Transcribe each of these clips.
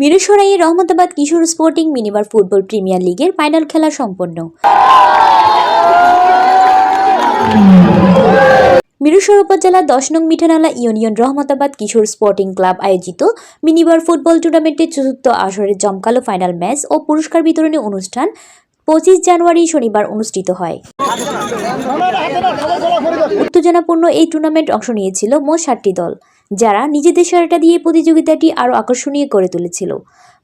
মিরসরাইয়ে Rahmatabad Kishor sporting minibar football premier লিগের final খেলা সম্পন্ন। মিরসর উপজেলার দশ নং Mithanala union Rahmatabad Kishor sporting club আয়োজিত মিনিবার ফুটবল টুর্নামেন্টের চতুর্থ আসরের জমকালো ফাইনাল ম্যাচ ও পুরস্কার বিতরণী অনুষ্ঠান পঁচিশ জানুয়ারি শনিবার অনুষ্ঠিত হয়। উত্তেজনাপূর্ণ এই টুর্নামেন্ট অংশ নিয়েছিল মোট ষাটটি দল। যারা নিজেদের সেরাটা দিয়ে প্রতিযোগিতাটি আরও আকর্ষণীয় করে তুলেছিল।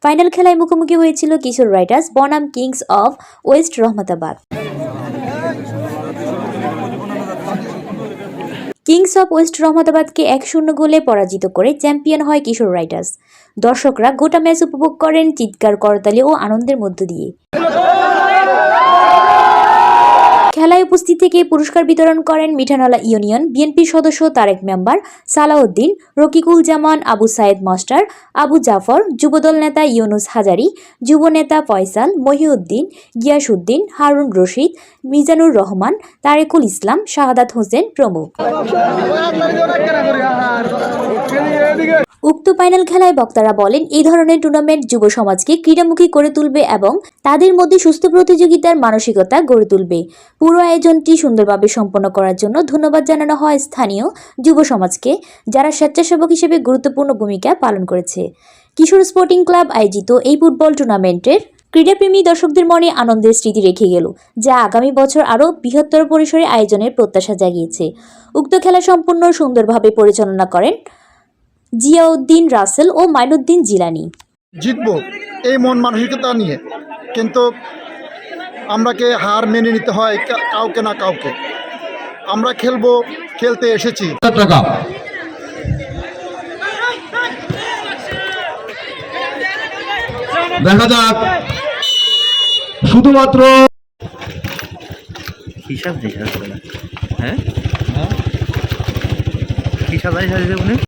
ফাইনাল খেলায় মুখোমুখি হয়েছিল কিশোর রাইডার্স বনাম kings of west Rahmatabad. Kings of west রহমতাবাদকে এক শূন্য গোলে পরাজিত করে চ্যাম্পিয়ন হয় কিশোর রাইডার্স দর্শকরা গোটা ম্যাচ উপভোগ করেন চিৎকার, করতালি ও আনন্দের মধ্য দিয়ে খেলায় উপস্থিত থেকে পুরস্কার বিতরণ করেন মিঠানলা ইউনিয়ন বিএনপি সদস্য তারেক মেম্বার, সালাউদ্দিন, রকিকুল জামান, আবু সায়েদ মাস্টার, আবু জাফর, যুবদল নেতা ইউনুস হাজারি, যুব নেতা ফয়সাল, মহিউদ্দিন, গিয়াসউদ্দিন, হারুন রশিদ, মিজানুর রহমান, তারেকুল ইসলাম, শাহাদাত হোসেন প্রমুখ। উক্ত ফাইনাল খেলায় বক্তারা বলেন, এই ধরনের টুর্নামেন্ট যুব সমাজকে ক্রীড়ামুখী করে তুলবে এবং তাদের মধ্যে সুস্থ প্রতিযোগিতার মানসিকতা গড়ে তুলবে। পুরো আয়োজনটি সুন্দরভাবে সম্পন্ন করার জন্য ধন্যবাদ জানানো হয় স্থানীয় যুব সমাজকে, যারা স্বেচ্ছাসেবক হিসেবে গুরুত্বপূর্ণ ভূমিকা পালন করেছে। কিশোর স্পোর্টিং ক্লাব আয়োজিত এই ফুটবল টুর্নামেন্টের ক্রীড়াপ্রেমী দর্শকদের মনে আনন্দের স্মৃতি রেখে গেল, যা আগামী বছর আরও বৃহত্তর পরিসরে আয়োজনের প্রত্যাশা জাগিয়েছে। উক্ত খেলা সম্পূর্ণ সুন্দরভাবে পরিচালনা করেন জিয়াউদ্দিন রাসেল ও মাইনুদ্দিন জিলানি। জিতবো এই মন মানসিকতা নিয়ে। কিন্তু আমরাকে হার মেনে নিতে হয় কাউকে না কাউকে। আমরা খেলব খেলতে এসেছি। টাকা। দেখা যাক। শুধুমাত্র হিসাব দিয়েছে হ্যাঁ? হিসাব দিয়েছে উনি?